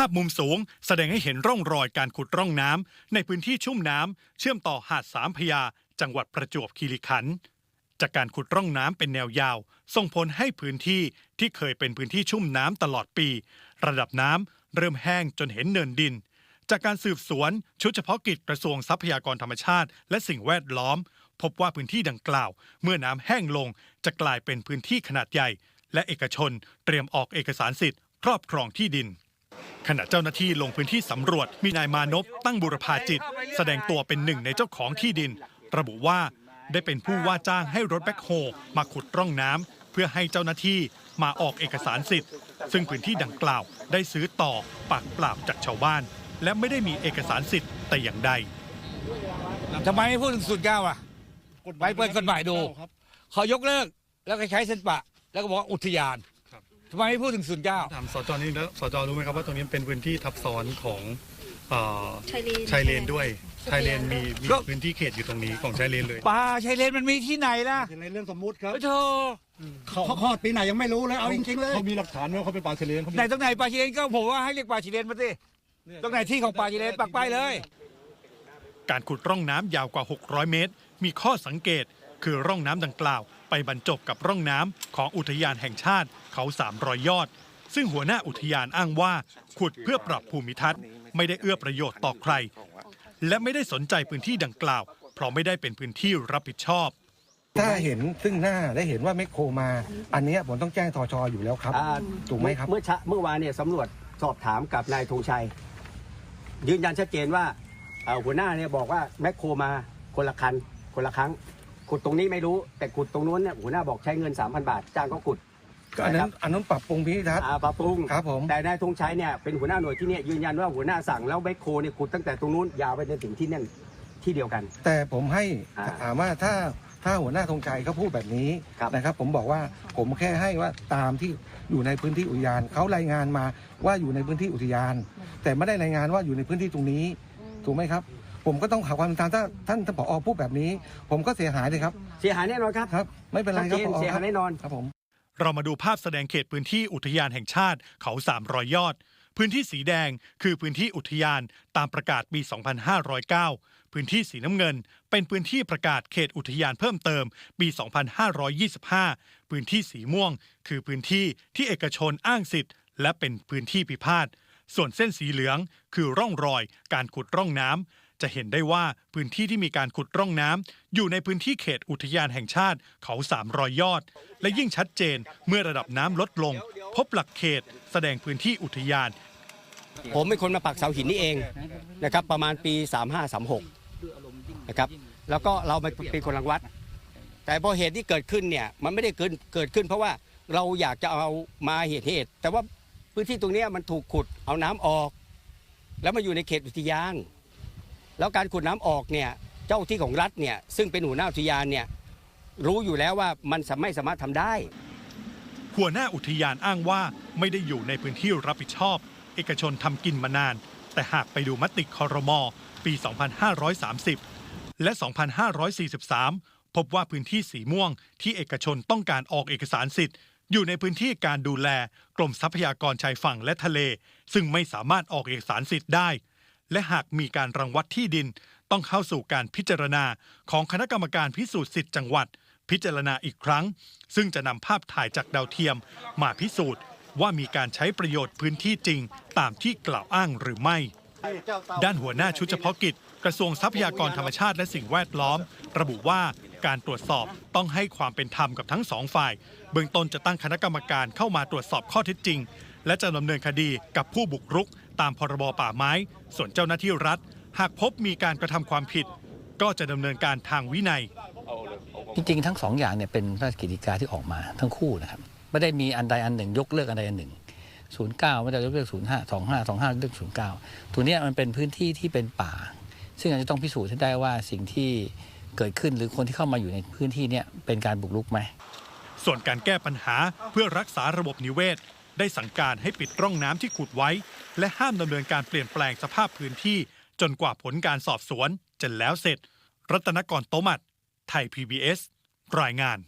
ภาพมุมสูงแสดงให้เห็นร่องรอยการขุดร่องน้ำในพื้นที่ชุ่มน้ำเชื่อมต่อหาดสามพยา จังหวัดประจวบคีรีขันธ์จากการขุดร่องน้ำเป็นแนวยาว ส่งผลให้พื้นที่ที่เคยเป็นพื้นที่ชุ่มน้ำตลอดปี ระดับน้ำเริ่มแห้งจนเห็นเนินดิน จากการสืบสวนชุดเฉพาะกิจกระทรวงทรัพยากรธรรมชาติ และสิ่งแวดล้อม พบว่าพื้นที่ดังกล่าว เมื่อน้ำแห้งลงจะกลายเป็นพื้นที่ขนาดใหญ่ และเอกชนเตรียมออกเอกสารสิทธิ์ ครอบครองที่ดิน ขณะเจ้าหน้าที่ลงพื้นที่สำรวจมีนายมานพตั้งบุรพาจิต แสดงตัวเป็นหนึ่งในเจ้าของที่ดิน ระบุว่าได้เป็นผู้ว่าจ้างให้รถแบ็คโฮมาขุดร่องน้ำเพื่อให้เจ้าหน้าที่มาออกเอกสารสิทธิ์ ซึ่งพื้นที่ดังกล่าวได้ซื้อต่อปากเปล่าจากชาวบ้าน และไม่ได้มีเอกสารสิทธิ์แต่อย่างใดทำไมไม่พูดถึงสูตรเก้าอะไปเปิดกฎหมายดูครับเขายกเลิกแล้วก็ใช้เส้นปะ แล้วก็บอกว่าอุทยานครับ ทำไมไม่พูดถึงศูนย์เก้าถามสจนี่แล้วสจรู้ไหมครับว่าตรงนี้เป็นพื้นที่ทับซ้อนของเอ่อชายเลน ชายเลนด้วยชายเลนมีมีก็พื้นที่เขตอยู่ตรงนี้ของชายเลนเลย ป่าชายเลนมันมีที่ไหนล่ะในเรื่องสมมุติครับโอ้โธ่เขาเขาคลอดปีไหนยังไม่รู้เลยเอาจริงๆเลย เขามีหลักฐานว่าเขาเป็นป่าเฉลียนเขามีไหนตรงไหนป่าชายเลนก็ผมว่าให้เรียกป่าชายเลนมาสิตรงไหนที่ของป่าชายเลนปักป้ายเลย การขุดร่องน้ำยาวกว่า 600 เมตร มีข้อสังเกตคือร่องน้ำดังกล่าว ไปบรรจบกับร่องน้ำของอุทยานแห่งชาติเขา 300 ยอด ซึ่งหัวหน้าอุทยานอ้างว่า ขุดเพื่อปรับภูมิทัศน์ ไม่ได้เอื้อประโยชน์ต่อใคร และไม่ได้สนใจพื้นที่ดังกล่าว เพราะไม่ได้เป็นพื้นที่รับผิดชอบ ถ้าเห็นซึ่งหน้าได้เห็นว่าแมคโครมา อันเนี้ยผมต้องแจ้งทชอยู่แล้วครับ อ่าถูกไหมครับ เมื่อเช้าเมื่อวานเนี่ยสำรวจสอบถามกับนายธงชัย ยืนยันชัดเจนว่าเอ่อหัวหน้าเนี่ยบอกว่าแมคโครมาคนละคันคนละครั้ง ขุดตรงนี้ไม่รู้แต่ขุดตรงนู้นเนี่ยหัวหน้าบอกใช้เงิน 3,000 บาท จ้างเขาขุด ก็อันนั้นอันนั้นปรับปรุงพิทัศน์ อ่าปรับปรุงครับผม แต่นายธงชัยเนี่ยเป็นหัวหน้าหน่วยที่เนี่ยยืนยันว่าหัวหน้าสั่งแล้วแมคโครเนี่ยขุดตั้งแต่ตรงนู้นยาวไปจนถึงที่นั่นที่เดียวกัน แต่ผมให้อ่าถามว่าถ้าถ้าหัวหน้าธงชัยเขาพูดแบบนี้ครับ นะครับ ผมบอกว่าผมแค่ให้ว่าตามที่อยู่ในพื้นที่อุทยานเขารายงานมาว่าอยู่ในพื้นที่อุทยาน แต่ไม่ได้รายงานว่าอยู่ในพื้นที่ตรงนี้ถูกไหมครับ ผมก็ต้องหาความเป็นธรรมถ้าท่านท่านผอพูดแบบนี้ ผมก็เสียหายเลยครับ เสียหายแน่นอนครับครับ ไม่เป็นไรครับชัดเจนผอเสียหายแน่นอนครับผมเรามาดูภาพแสดงเขตพื้นที่อุทยานแห่งชาติเขา 300 ยอด พื้นที่สีแดงคือพื้นที่อุทยานตามประกาศปี 2509 พื้นที่สีน้ำเงิน เป็นพื้นที่ประกาศเขตอุทยานเพิ่มเติมปี 2525 พื้นที่สีม่วง คือพื้นที่ที่เอกชนอ้างสิทธิ์ และเป็นพื้นที่พิพาท ส่วนเส้นสีเหลือง คือร่องรอย การขุดร่องน้ำ จะเห็นได้ว่าพื้นที่ที่มีการขุดร่องน้ำอยู่ในพื้นที่เขตอุทยานแห่งชาติเขา 300 ยอด และยิ่งชัดเจนเมื่อระดับน้ำลดลง พบหลักเขต แสดงพื้นที่อุทยาน ผมเป็นคนมาปักเสาหินนี่เองนะครับประมาณปี 3536นะครับแล้วก็เราเป็นคนรังวัด แต่พอเหตุที่เกิดขึ้นเนี่ยมันไม่ได้เกิดเกิดขึ้น เพราะว่าเราอยากจะเอามาเหตุเหตุ แต่ว่าพื้นที่ตรงนี้มันถูกขุดเอาน้ำออก แล้วมาอยู่ในเขตอุทยาน แล้วการขุดน้ำออกเนี่ยเจ้าที่ของรัฐเนี่ยซึ่งเป็นหัวหน้าอุทยานเนี่ยรู้อยู่แล้วว่ามันไม่สามารถทำได้ หัวหน้าอุทยานอ้างว่าไม่ได้อยู่ในพื้นที่รับผิดชอบ เอกชนทำกินมานาน แต่หากไปดูมติคอรมอปี 2530 และ 2543 พบว่าพื้นที่สีม่วงที่เอกชนต้องการออกเอกสารสิทธิ์ อยู่ในพื้นที่การดูแลกรมทรัพยากรชายฝั่งและทะเล ซึ่งไม่สามารถออกเอกสารสิทธิ์ได้ และหากมีการรังวัดที่ดิน ต้องเข้าสู่การพิจารณาของคณะกรรมการพิสูจน์สิทธิ์จังหวัด พิจารณาอีกครั้ง ซึ่งจะนำภาพถ่ายจากดาวเทียม มาพิสูจน์ว่ามีการใช้ประโยชน์พื้นที่จริง ตามที่กล่าวอ้างหรือไม่ ด้านหัวหน้าชุดเฉพาะกิจ กระทรวงทรัพยากรธรรมชาติและสิ่งแวดล้อม ระบุว่าการตรวจสอบต้องให้ความเป็นธรรมกับทั้งสองฝ่าย เบื้องต้นจะตั้งคณะกรรมการเข้ามาตรวจสอบข้อเท็จจริง และจะดำเนินคดีกับผู้บุกรุก ตามพรบป่าไม้ ส่วนเจ้าหน้าที่รัฐ หากพบมีการกระทำความผิด ก็จะดำเนินการทางวินัย จริงๆ ทั้งสองอย่างเนี่ยเป็นพระราชกิจการที่ออกมาทั้งคู่นะครับไม่ได้มีอันใดอันหนึ่ง ยกเลิกอันใดอันหนึ่งศูนย์เก้าไม่ได้ยกเลิกศูนย์ห้าสองห้าสองห้าเลิกศูนย์เก้าตัวเนี้ยมันเป็นพื้นที่ที่เป็นป่า ซึ่งอาจจะต้องพิสูจน์ให้ได้ว่าสิ่งที่เกิดขึ้นหรือคนที่เข้ามาอยู่ในพื้นที่เนี่ยเป็นการบุกรุกไหมส่วนการแก้ปัญหาเพื่อรักษาระบบนิเวศ ได้สั่งการให้ปิดร่องน้ำที่ขุดไว้ และห้ามดำเนินการเปลี่ยนแปลงสภาพพื้นที่ จนกว่าผลการสอบสวนจะแล้วเสร็จ รัตนกรโตมัดไทย PBS รายงาน